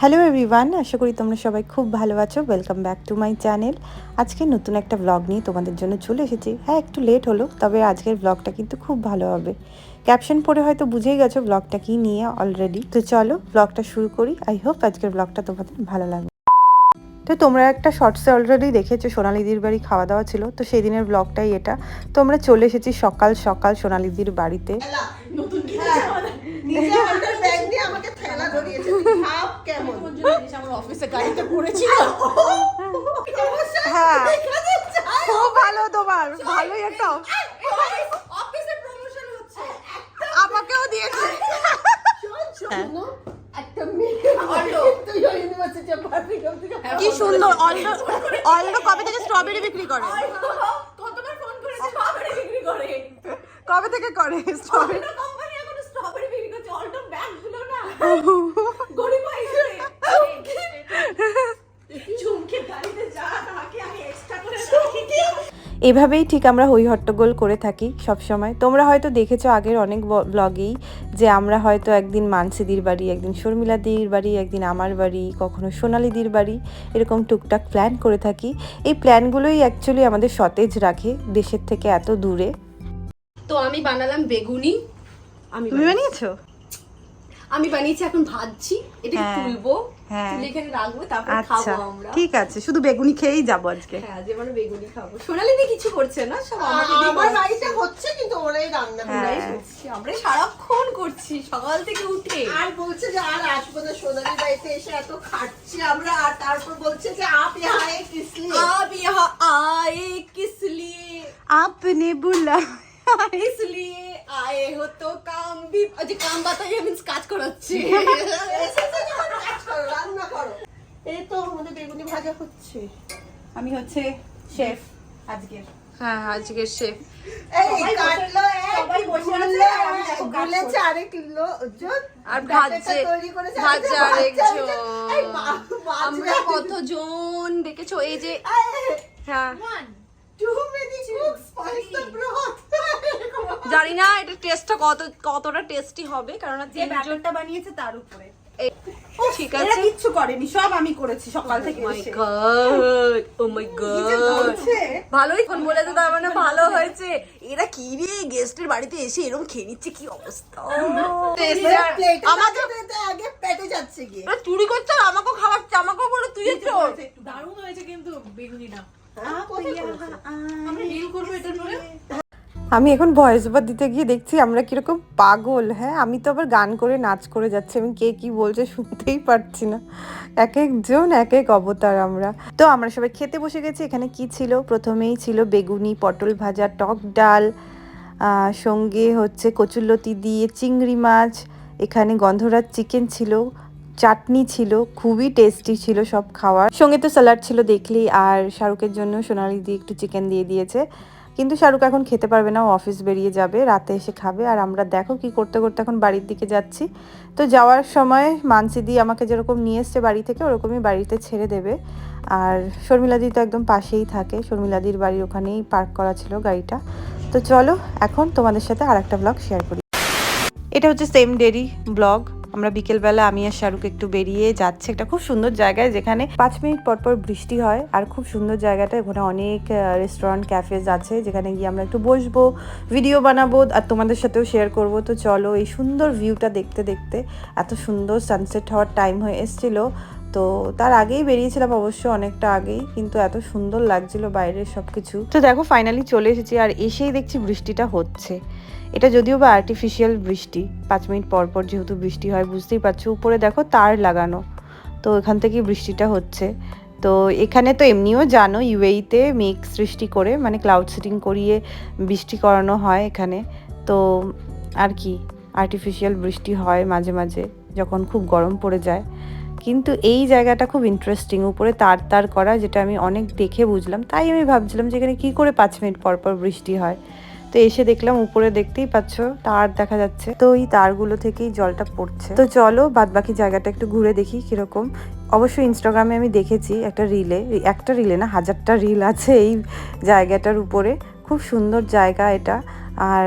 Hello everyone আশা করি তোমরা সবাই খুব ভালো আছো। Welcome back to my channel আজকে নতুন একটা ব্লগ নিয়ে তোমাদের জন্য চলে এসেছি। হ্যাঁ একটু লেট হলো, তবে আজকের ব্লগটা কিন্তু খুব ভালো হবে। ক্যাপশন পড়ে হয়তো বুঝেই গেছো ব্লগটা কি নিয়ে অলরেডি তো চলো ব্লগটা শুরু করি। আই হোপ আজকের ব্লগটা তোমাদের ভালো লাগবে। তো তোমরা একটা শর্টসে অলরেডি দেখেছ, সোনালিদির বাড়ি খাওয়া দাওয়া ছিল। তো সেই দিনের ব্লগটাই এটা তোমরা চলে এসেছি সকাল সকাল সোনালিদির বাড়িতে। নিজে হাতের ব্যাগ দিয়ে আমাকে ঠেলা ধরিয়েছে তুই ভাব কেমন আমার অফিসে গাড়িতে পড়েছিল হ্যাঁ এখানে যাই খুব ভালো তোমার ভালোই একটা অফিসে প্রমোশন হচ্ছে আমাকেও দিয়েছে শোন শোন একটা মেয়ে তুই ইউনিভার্সিটি পারবি কি সুন্দর অল্ড অল্ড কবে থেকে স্ট্রবেরি বিক্রি করে কতবার ফোন করেছে স্ট্রবেরি বিক্রি করে। কবে থেকে করে? স্ট্রবেরি কোম্পানি এখন স্ট্রবেরি বিক্রি করছে। ব্যাগগুলো না গরিব হয়েছে ঝুমকে গাড়িতে যা তাকে আমি এক্সট্রা করে রাখি এভাবেই ঠিক আমরা হই হট্টগোল করে থাকি সব সময় তোমরা হয়তো দেখেছ আগের অনেক ব্লগেই যে আমরা হয়তো একদিন মানসিদির বাড়ি একদিন শর্মিলাদির বাড়ি একদিন আমার বাড়ি কখনো সোনালিদির বাড়ি এরকম টুকটাক প্ল্যান করে থাকি। এই প্ল্যানগুলোই অ্যাকচুয়ালি আমাদের সতেজ রাখে দেশের থেকে এত দূরে। তো আমি বানালাম বেগুনি। আমি বানিয়েছো? আমি বানিয়েছি এখন ভাজছি এটা হ্যাঁ, তুলবো হ্যাঁ। তুলে এখানে রাখবো তারপর আচ্ছা খাবো আমরা ঠিক আছে শুধু বেগুনি খেয়েই যাবো আজকে হ্যাঁ যে মানে বেগুনি খাবো সোনালি দিয়ে কিছু করছে না সব আমাকে দিয়ে আমার করাচ্ছে। বাড়িতে হচ্ছে কিন্তু ওরাই রান্না করে আমরাই করছি আমরা সারাক্ষণ করছি সকাল থেকে উঠে আর বলছে যে আর আসবো না সোনালি বাড়িতে এসে এত খাচ্ছি আমরা আর তারপর বলছে যে আপ यहाँ है किस लिए आप यहाँ आए किस लिए আপনি বুলা इसलिए আয়ে হতো কাম বি যে কাম বাতাই আমি কাজ করাচ্ছি। কাজ করো রান্না করো। এই তো আমাদের বেগুনি ভাজা হচ্ছে। আমি হচ্ছে শেফ আজকের। হ্যাঁ আজকের শেফ। এই আরেক আর আমরা কতজন ডেকেছো? এই যে হ্যাঁ। জানি না এটা টেস্টটা কত কতটা টেস্টি হবে কারণ তিনজন ব্যাটারটা বানিয়েছে তার উপরে। এই- ঠিক এরা আছে। কিচ্ছু করেনি সব আমি করেছি সকাল থেকে মাই এসে। গড ও মাই গড ভালোই ফোন বলে তো মানে ভালো হয়েছে। এরা কি রে গেস্টের বাড়িতে এসে এরকম খেয়ে নিচ্ছে কি অবস্থা? প্লেটে আমাকে আমাকে আগে পেটে যাচ্ছে গিয়ে। চুরি করছে আমাকেও খাওয়াচ্ছে আমাকেও বলে তুই চোর দারুণ হয়েছে কিন্তু বেগুনিটা কোথায় করেছে? আমরা রিল করব এটার পরে। আমি এখন ভয়েস ওভার দিতে গিয়ে দেখছি আমরা কীরকম পাগল হ্যাঁ? আমি তো আবার গান করে, নাচ করে যাচ্ছি। আমি কে কি বলছে শুনতেই পারছি না। এক একজন, এক এক অবতার আমরা। তো আমরা সবাই খেতে বসে গেছি। এখানে কি ছিল? প্রথমেই ছিল বেগুনি, পটল ভাজা, টক ডাল সঙ্গে হচ্ছে কচুরলতি দিয়ে চিংড়ি মাছ। এখানে গন্ধরাজ চিকেন ছিল। চাটনি ছিল। খুবই টেস্টি ছিল সব খাওয়ার। সঙ্গে তো স্যালাড ছিল দেখলেই। আর শাহরুখের জন্য সোনালি দিয়ে একটু চিকেন দিয়ে দিয়েছে। কিন্তু শাহরুখ এখন খেতে পারবে না, ও অফিস বেরিয়ে যাবে, রাতে এসে খাবে। আর আমরা দেখো কি করতে করতে এখন বাড়ির দিকে যাচ্ছি। তো যাওয়ার সময় মানসিদি আমাকে যেরকম নিয়ে এসছে বাড়ি থেকে, ওরকমই বাড়িতে ছেড়ে দেবে। আর শর্মিলাদি তো একদম পাশেই থাকে। শর্মিলাদির বাড়ির ওখানেই পার্ক করা ছিল গাড়িটা। তো চলো, এখন তোমাদের সাথে আর একটা ব্লগ শেয়ার করি। এটা হচ্ছে সেম ডেরি ব্লগ আমরা বিকেলবেলা আমি আর শাহরুখ একটু বেরিয়ে যাচ্ছে একটা খুব সুন্দর জায়গায় যেখানে পাঁচ মিনিট পর পর বৃষ্টি হয়। আর খুব সুন্দর জায়গাটা ওখানে অনেক রেস্টুরেন্ট ক্যাফেজ আছে যেখানে গিয়ে আমরা একটু বসবো ভিডিও বানাবো আর তোমাদের সাথেও শেয়ার করব। তো চলো এই সুন্দর ভিউটা দেখতে দেখতে এত সুন্দর সানসেট হওয়ার টাইম হয়ে এসছিল। তো তার আগেই বেরিয়েছিলাম অবশ্য অনেকটা আগেই, কিন্তু এত সুন্দর লাগছিল বাইরের সব কিছু তো দেখো ফাইনালি চলে এসেছি আর এসেই দেখছি বৃষ্টিটা হচ্ছে। এটা যদিও বা আর্টিফিশিয়াল বৃষ্টি, পাঁচ মিনিট পর পর যেহেতু বৃষ্টি হয়, বুঝতেই পারছ। উপরে দেখো তার লাগানো, তো এখান থেকেই বৃষ্টিটা হচ্ছে। তো এখানে তো এমনিও জানো ইউএইতে মেঘ সৃষ্টি করে মানে ক্লাউড সিটিং করিয়ে বৃষ্টি করানো হয় এখানে। তো আর কি আর্টিফিশিয়াল বৃষ্টি হয় মাঝে মাঝে, যখন খুব গরম পড়ে যায়। কিন্তু এই জায়গাটা খুব ইন্টারেস্টিং উপরে তার তার করা যেটা আমি অনেক দেখে বুঝলাম। তাই আমি ভাবছিলাম যে এখানে কী করে পাঁচ মিনিট পর পর বৃষ্টি হয়। তো এসে দেখলাম উপরে দেখতেই পাচ্ছ, তার দেখা যাচ্ছে। তো এই তারগুলো থেকেই জলটা পড়ছে। তো চলো বাদ বাকি জায়গাটা একটু ঘুরে দেখি কীরকম। অবশ্যই ইনস্টাগ্রামে আমি দেখেছি একটা রিলে একটা রিলে না, হাজারটা রিল আছে এই জায়গাটার উপরে। খুব সুন্দর জায়গা এটা। আর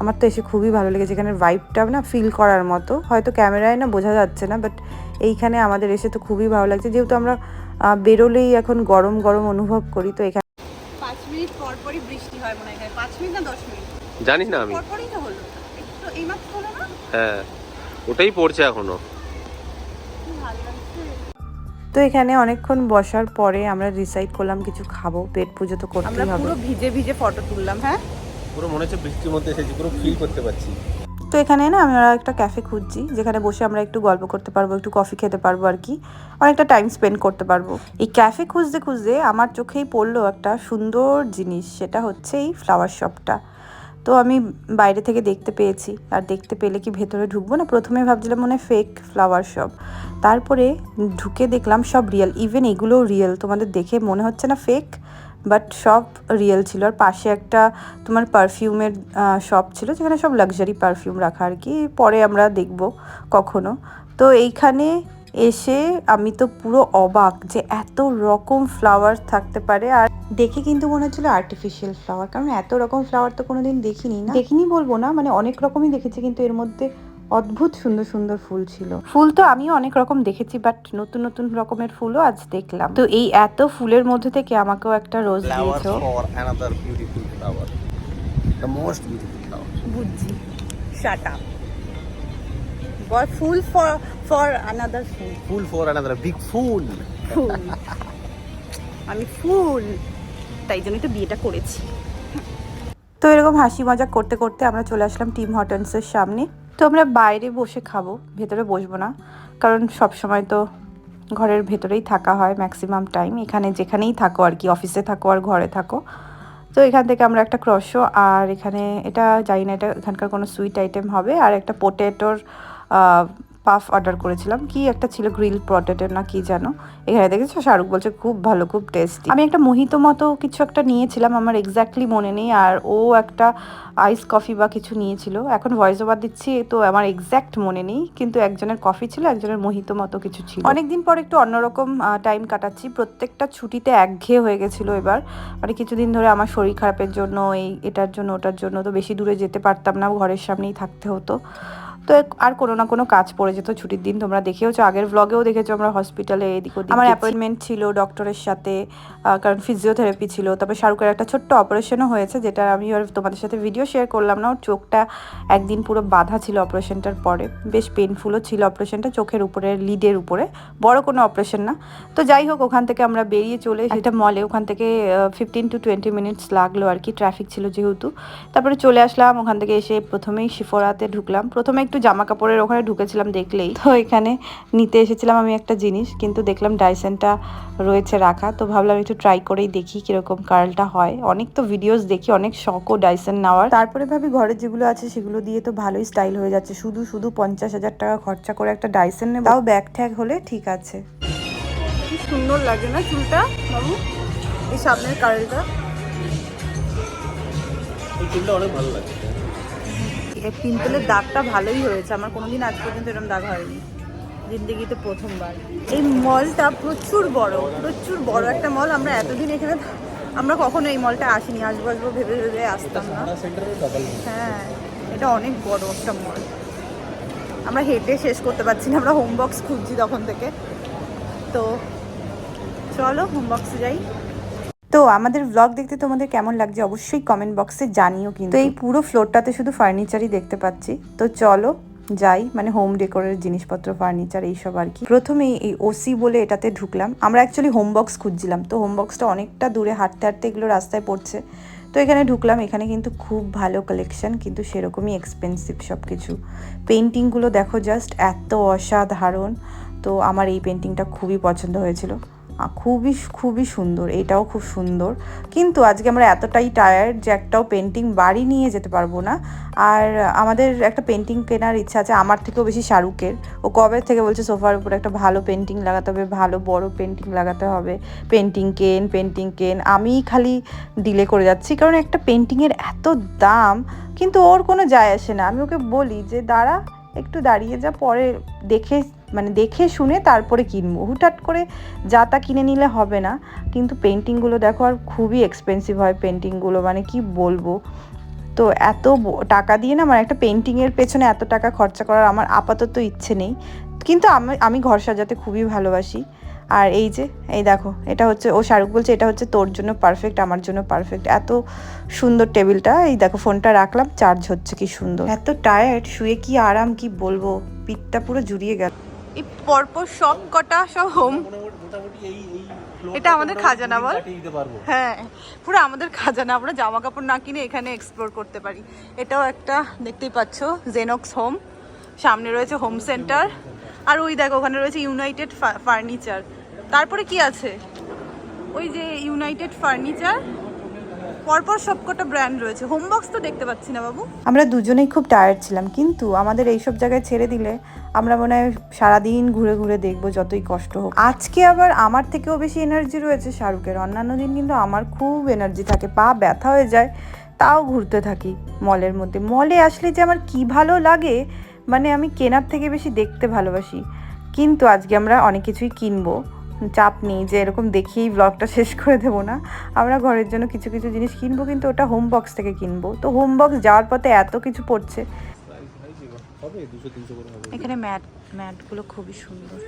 আমার তো এসে খুবই ভালো লেগেছে, এখানের ভাইবটা না ফিল করার মতো। হয়তো ক্যামেরায় না বোঝা যাচ্ছে না বাট এইখানে আমাদের এসে তো খুবই ভালো লাগছে। যেহেতু আমরা বেরোলেই এখন গরম গরম অনুভব করি তো এখানে পাঁচ মিনিট পর পরই বৃষ্টি হয় মনে হয় পাঁচ মিনিট না দশ মিনিট? জানি না আমি। পর তো হলো। একটু এইমাত্র হলো না? হ্যাঁ ওটাই পড়ছে এখনও। তো এখানে অনেকক্ষণ বসার পরে আমরা ডিসাইড করলাম কিছু খাব পেট পুজো তো করতেই হবে পুরো ভিজে ভিজে ফটো তুললাম হ্যাঁ? পুরো মনে হচ্ছে বৃষ্টির মধ্যে এসেছি পুরো ফিল করতে পারছি। তো এখানে না আমরা একটা ক্যাফে খুঁজছি, যেখানে বসে আমরা একটু গল্প করতে পারব, একটু কফি খেতে পারব আর কি। অনেকটা টাইম স্পেন্ড করতে পারব। এই ক্যাফে খুঁজতে খুঁজতে আমার চোখেই পড়ল একটা সুন্দর জিনিস, সেটা হচ্ছে এই ফ্লাওয়ার শপটা তো আমি বাইরে থেকে দেখতে পেয়েছি, আর দেখতে পেলে কি ভেতরে ঢুকবো না? প্রথমে ভাবছিলাম মনে ফেক ফ্লাওয়ার শপ তারপরে ঢুকে দেখলাম সব রিয়েল ইভেন এগুলোও রিয়েল তোমাদের দেখে মনে হচ্ছে না ফেক বাট সব রিয়েল ছিল। আর পাশে একটা তোমার পারফিউমের শপ ছিল যেখানে সব লাক্সারি পারফিউম রাখা আর কি। পরে আমরা দেখব কখনো। তো এইখানে এসে আমি তো পুরো অবাক যে এত রকম ফ্লাওয়ার থাকতে পারে। আর দেখে কিন্তু মনে হচ্ছিল আর্টিফিশিয়াল ফ্লাওয়ার কারণ এত রকম ফ্লাওয়ার তো কোনোদিন দেখিনি না। দেখিনি বলব না মানে অনেক রকমই দেখেছি, কিন্তু এর মধ্যে অদ্ভুত সুন্দর সুন্দর ফুল ছিল। ফুল তো আমিও অনেক রকম দেখেছি বাট নতুন নতুন রকমের ফুলও আজ দেখলাম। তো এই এত ফুলের মধ্যে থেকে আমাকেও একটা রোজ দিয়েছ। বুঝছি। Shut up ball fool for for another fool. Fool for another big fool fool আমি ফুল। তাই জন্যই তো বিয়েটা করেছি। তো এরকম হাসি মজা করতে করতে আমরা চলে আসলাম টিম হটন্সের সামনে। তো আমরা বাইরে বসে খাব, ভেতরে বসবো না। কারণ সব সময় তো ঘরের ভেতরেই থাকা হয় ম্যাক্সিমাম টাইম এখানে যেখানেই থাকো আর কি অফিসে থাকো আর ঘরে থাকো। তো এখান থেকে আমরা একটা ক্রসো আর এখানে এটা জানি না এটা এখানকার কোনো সুইট আইটেম হবে। আর একটা পোটেটোর পাফ অর্ডার করেছিলাম। কি একটা ছিল গ্রিল পটেটো না কি যেন? এখানে দেখেছ? শাহরুখ বলছে, খুব ভালো, খুব টেস্টি আমি একটা মোহিত মতো কিছু একটা নিয়েছিলাম, আমার এক্স্যাক্টলি মনে নেই। আর ও একটা আইস কফি বা কিছু নিয়েছিল। এখন ভয়েস ওভার দিচ্ছি, তো আমার এক্স্যাক্ট মনে নেই। কিন্তু একজনের কফি ছিল, একজনের মোহিত মতো কিছু ছিল। অনেকদিন পর একটু অন্যরকম টাইম কাটাচ্ছি। প্রত্যেকটা ছুটিতে একঘেয়ে হয়ে গেছিল এবার। মানে কিছুদিন ধরে আমার শরীর খারাপের জন্য, এই এটার জন্য, ওটার জন্য তো বেশি দূরে যেতে পারতাম না, ঘরের সামনেই থাকতে হতো। তো আর কোনো না কোনো কাজ পড়ে যেত ছুটির দিন। তোমরা দেখেওছো আগের ব্লগেও দেখেছ আমরা হসপিটালে এদিক ওদিক আমার অ্যাপয়েন্টমেন্ট ছিল ডক্টরের সাথে কারণ ফিজিওথেরাপি ছিল। তারপরে শাহরুখের একটা ছোট্ট অপারেশনও হয়েছে যেটা আমি আর তোমাদের সাথে ভিডিও শেয়ার করলাম না। ওর চোখটা একদিন পুরো বাধা ছিল অপারেশনটার পরে। বেশ পেনফুলও ছিল অপারেশনটা চোখের উপরে লিডের উপরে। বড় কোনো অপারেশন না। তো যাই হোক ওখান থেকে আমরা বেরিয়ে চলে একটা মলে ওখান থেকে ফিফটিন টু টোয়েন্টি মিনিটস লাগল আর কি ট্রাফিক ছিল যেহেতু। তারপরে চলে আসলাম ওখান থেকে এসে প্রথমেই শিফরাতে ঢুকলাম। প্রথমে একটু জামা কাপড়ের ওখানে ঢুকেছিলাম দেখলেই। তো এখানে নিতে এসেছিলাম আমি একটা জিনিস, কিন্তু দেখলাম ডাইসেনটা রয়েছে রাখা, তো ভাবলাম একটু ট্রাই করেই দেখি কীরকম কার্লটা হয়। অনেক তো ভিডিওস দেখি, অনেক শখও ডাইসেন নেওয়ার। তারপরে ভাবি ঘরের যেগুলো আছে সেগুলো দিয়ে তো ভালোই স্টাইল হয়ে যাচ্ছে। শুধু শুধু পঞ্চাশ হাজার টাকা খরচা করে একটা ডাইসেন নেব। তাও ব্যাগ ট্যাগ হলে ঠিক আছে। সুন্দর লাগে না চুলটা এই সামনের কারেলটা এই চুলটা অনেক ভালো লাগে। এই পিম্পলের দাগটা ভালোই হয়েছে। আমার কোনোদিন আজ পর্যন্ত এরকম দাগ হয়নি। জিন্দিগিতে প্রথমবার। এই মলটা প্রচুর বড় প্রচুর বড় একটা মল। আমরা এতদিন এখানে আমরা কখনো এই মলটা আসিনি। আসব আসব, ভেবে ভেবে আসতাম না। হ্যাঁ এটা অনেক বড় একটা মল। আমরা হেঁটে শেষ করতে পারছি না। আমরা হোমবক্স খুঁজছি তখন থেকে। তো চলো হোমবক্সে যাই। তো আমাদের ব্লগ দেখতে তোমাদের কেমন লাগছে অবশ্যই কমেন্ট বক্সে জানিও কিন্তু। এই পুরো ফ্লোরটাতে শুধু ফার্নিচারই দেখতে পাচ্ছি। তো চলো যাই মানে হোম ডেকোরের জিনিসপত্র ফার্নিচার এইসব আর কি। প্রথমেই এই ওসি বলে এটাতে ঢুকলাম। আমরা অ্যাকচুয়ালি হোম বক্স খুঁজছিলাম। তো হোম বক্সটা অনেকটা দূরে, হাঁটতে হাঁটতে এগুলো রাস্তায় পড়ছে। তো এখানে ঢুকলাম। এখানে কিন্তু খুব ভালো কালেকশন কিন্তু সেরকমই এক্সপেন্সিভ সব কিছু পেন্টিংগুলো দেখো জাস্ট এত অসাধারণ। তো আমার এই পেন্টিংটা খুবই পছন্দ হয়েছিল। খুবই খুবই সুন্দর, এটাও খুব সুন্দর। কিন্তু আজকে আমরা এতটাই টায়ার্ড যে একটাও পেন্টিং বাড়ি নিয়ে যেতে পারব না। আর আমাদের একটা পেন্টিং কেনার ইচ্ছা আছে, আমার থেকেও বেশি শাহরুখের। ও কবে থেকে বলছে, সোফার উপরে একটা ভালো পেন্টিং লাগাতে হবে, ভালো বড় পেন্টিং লাগাতে হবে। পেন্টিং কেন পেন্টিং কেন, আমি খালি ডিলে করে যাচ্ছি। কারণ একটা পেন্টিংয়ের এত দাম, কিন্তু ওর কোনো যায় আসে না। আমি ওকে বলি যে, দাঁড়া, একটু দাঁড়িয়ে যা, পরে দেখে মানে দেখে শুনে তারপরে কিনবো। হুটহাট করে যা তা কিনে নিলে হবে না। কিন্তু পেন্টিংগুলো দেখো আর খুবই এক্সপেন্সিভ হয় পেন্টিংগুলো মানে কি বলব? তো এত টাকা দিয়ে না মানে একটা পেন্টিংয়ের পেছনে এত টাকা খরচা করার আমার আপাতত ইচ্ছে নেই। কিন্তু আমি আমি ঘর সাজাতে খুবই ভালোবাসি। আর এই যে, এই দেখো, এটা হচ্ছে, ও শাহরুখ বলছে এটা হচ্ছে তোর জন্য পারফেক্ট আমার জন্য পারফেক্ট এত সুন্দর টেবিলটা, এই দেখো ফোনটা রাখলাম চার্জ হচ্ছে কি সুন্দর। এত টায়ার্ড শুয়ে কি আরাম, কি বলব? পিঠটা পুরো জুড়িয়ে গেল। এই পরপর সব কটা সব হোম এটা আমাদের খাজানা, বল? হ্যাঁ পুরো আমাদের খাজানা। আমরা জামা কাপড় না কিনে এখানে এক্সপ্লোর করতে পারি। এটাও একটা, দেখতেই পাচ্ছ জেনক্স হোম সামনে রয়েছে হোম সেন্টার আর ওই দেখো, ওখানে রয়েছে ইউনাইটেড ফার্নিচার তারপরে কি আছে? ওই যে ইউনাইটেড ফার্নিচার পরপর সবকটা ব্র্যান্ড রয়েছে। হোম বক্স তো দেখতে পাচ্ছি না বাবু। আমরা দুজনেই খুব টায়ার্ড ছিলাম, কিন্তু আমাদের এইসব জায়গায় ছেড়ে দিলে আমরা মনে হয় সারাদিন ঘুরে ঘুরে দেখব যতই কষ্ট হোক। আজকে আবার আমার থেকেও বেশি এনার্জি রয়েছে শাহরুখের। অন্যান্য দিন কিন্তু আমার খুব এনার্জি থাকে, পা ব্যথা হয়ে যায়, তাও ঘুরতে থাকি মলের মধ্যে। মলে আসলে যে আমার কি ভালো লাগে মানে আমি কেনার থেকে বেশি দেখতে ভালোবাসি। কিন্তু আজকে আমরা অনেক কিছুই কিনবো। চাপ নেই যে এরকম দেখেই ব্লগটা শেষ করে দেবো না। আমরা ঘরের জন্য কিছু কিছু জিনিস কিনবো কিন্তু ওটা হোম বক্স থেকে কিনবো। তো হোম বক্স যাওয়ার পথে এত কিছু পড়ছে। এখানে ম্যাট ম্যাটগুলো খুবই সুন্দর।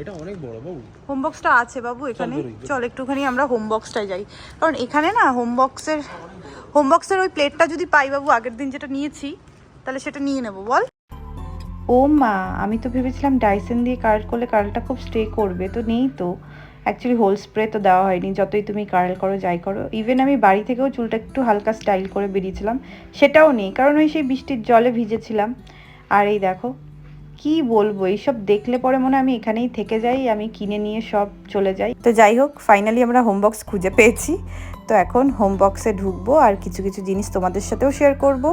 এটা অনেক বড় বাবু। হোম বক্সটা আছে বাবু এখানে। চল একটুখানি আমরা হোম বক্সটায় যাই। কারণ এখানে না হোম বক্সের হোম বক্সের ওই প্লেটটা যদি পাই বাবু আগের দিন যেটা নিয়েছি তাহলে সেটা নিয়ে নেব। বল। ও মা, আমি তো ভেবেছিলাম ডাইসেন দিয়ে কার্ল করলে কার্লটা খুব স্টে করবে, তো নেই তো। অ্যাকচুয়ালি হোল স্প্রে তো দেওয়া হয়নি, যতই তুমি কার্ল করো, যাই করো। ইভেন আমি বাড়ি থেকেও চুলটা একটু হালকা স্টাইল করে বেরিয়েছিলাম, সেটাও নেই, কারণ ওই সেই বৃষ্টির জলে ভিজেছিলাম। আর এই দেখো, কি বলব, এইসব দেখলে পরে মনে আমি এখানেই থেকে যাই, আমি কিনে নিয়ে সব চলে যাই। তো যাই হোক ফাইনালি আমরা হোমবক্স খুঁজে পেয়েছি। তো এখন হোম বক্সে ঢুকবো আর কিছু কিছু জিনিস তোমাদের সাথেও শেয়ার করব।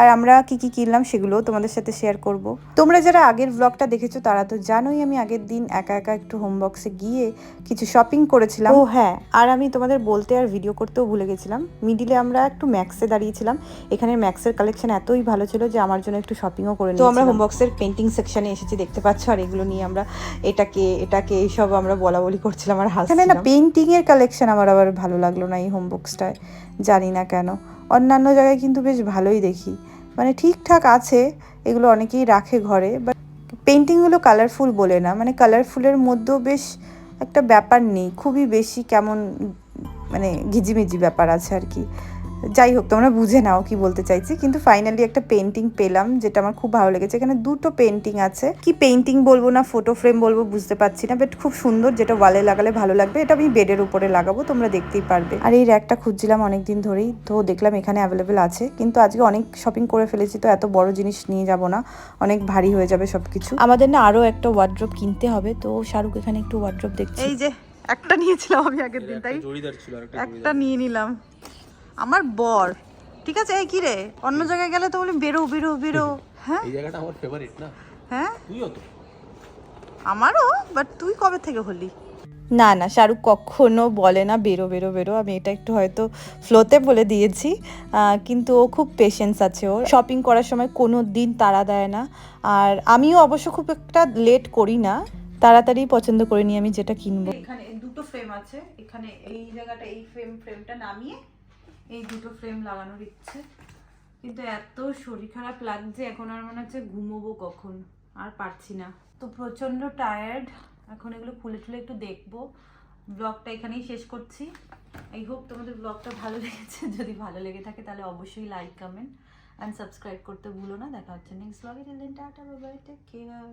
আর আমরা কি কি কিনলাম সেগুলোও তোমাদের সাথে শেয়ার করব। তোমরা যারা আগের ব্লগটা দেখেছ তারা তো জানোই আমি আগের দিন একা একা একটু হোম বক্সে গিয়ে কিছু শপিং করেছিলাম। ও হ্যাঁ আর আমি তোমাদের বলতে আর ভিডিও করতেও ভুলে গেছিলাম। মিডিলে আমরা একটু ম্যাক্সে দাঁড়িয়েছিলাম। এখানে ম্যাক্সের কালেকশন এতই ভালো ছিল যে আমার জন্য একটু শপিংও করে তো আমরা হোম বক্সের পেন্টিং সেকশনে এসেছি দেখতে পাচ্ছ? আর এগুলো নিয়ে আমরা এটাকে এটাকে এইসব আমরা বলা বলি করছিলাম আর হাসছিলাম। না পেন্টিংয়ের কালেকশন আমার আবার ভালো লাগল না এই হোম বক্সটায় জানি না কেন। অন্যান্য জায়গায় কিন্তু বেশ ভালোই দেখি। মানে ঠিকঠাক আছে, এগুলো অনেকেই রাখে ঘরে বাট পেন্টিংগুলো কালারফুল বলে না। মানে কালারফুলের মধ্যেও বেশ একটা ব্যাপার নেই, খুবই বেশি কেমন মানে ঘিজিমিজি ব্যাপার আছে আর কি। যাই হোক তোমরা বুঝে নাও কি বলতে চাইছি। কিন্তু ফাইনালি একটা পেন্টিং পেলাম যেটা আমার খুব ভালো লেগেছে। এখানে দুটো পেন্টিং আছে। কি পেন্টিং বলব না ফটো ফ্রেম বলব বুঝতে পারছি না বাট খুব সুন্দর যেটা ওয়ালে লাগালে ভালো লাগবে। এটা আমি বেডের উপরে লাগাবো তোমরা দেখতেই পারবে। আর এই র্যাকটা খুঁজছিলাম অনেকদিন ধরেই তো দেখলাম এখানে অ্যাভেলেবেল আছে। কিন্তু আজকে অনেক শপিং করে ফেলেছি তো এত বড় জিনিস নিয়ে যাব না। অনেক ভারী হয়ে যাবে সবকিছু। আমাদের না আরও একটা ওয়ার্ড্রপ কিনতে হবে তো শাহরুখ এখানে একটু ওয়ার্ড্রপ দেখছি। এই যে একটা নিয়েছিলাম আমি আগের দিন তাই? জড়িদার ছিল আর একটা নিয়ে নিলাম। আমার বর। ঠিক আছে? এই কি রে? অন্য জায়গায় গেলে তো বলি বেরো বেরো বেরো। হ্যাঁ? এই জায়গাটা আমার ফেভারিট না? হ্যাঁ? তুইও তো। আমারও বাট তুই কবে থেকে হলি? না না শাহরুখ কখনো বলে না বেরো বেরো বেরো। আমি এটা একটু হয়তো ফ্লোতে বলে দিয়েছি। কিন্তু ও খুব পেশেন্স আছে ওর। শপিং করার সময় কোনো দিন তাড়া দেয় না। আর আমিও অবশ্য খুব একটা লেট করি না। তাড়াতাড়ি পছন্দ করে নিই আমি যেটা কিনবো। এখানে দুটো ফ্রেম আছে। এখানে এই জায়গাটা এই ফ্রেম ফ্রেমটা নামিয়ে এই দুটো ফ্রেম লাগানোর ইচ্ছে। কিন্তু এত শরীর খারাপ লাগছে, এখন আর মনে হচ্ছে ঘুমোবো কখন? আর পারছি না। তো প্রচণ্ড টায়ার্ড এখন এগুলো খুলে টুলে একটু দেখব। ব্লগটা এখানেই শেষ করছি। আই হোপ তোমাদের ব্লগটা ভালো লেগেছে। যদি ভালো লেগে থাকে, তাহলে অবশ্যই লাইক কমেন্ট অ্যান্ড সাবস্ক্রাইব করতে ভুলো না। দেখা হচ্ছে নেক্সট ব্লগে টেক কেয়ার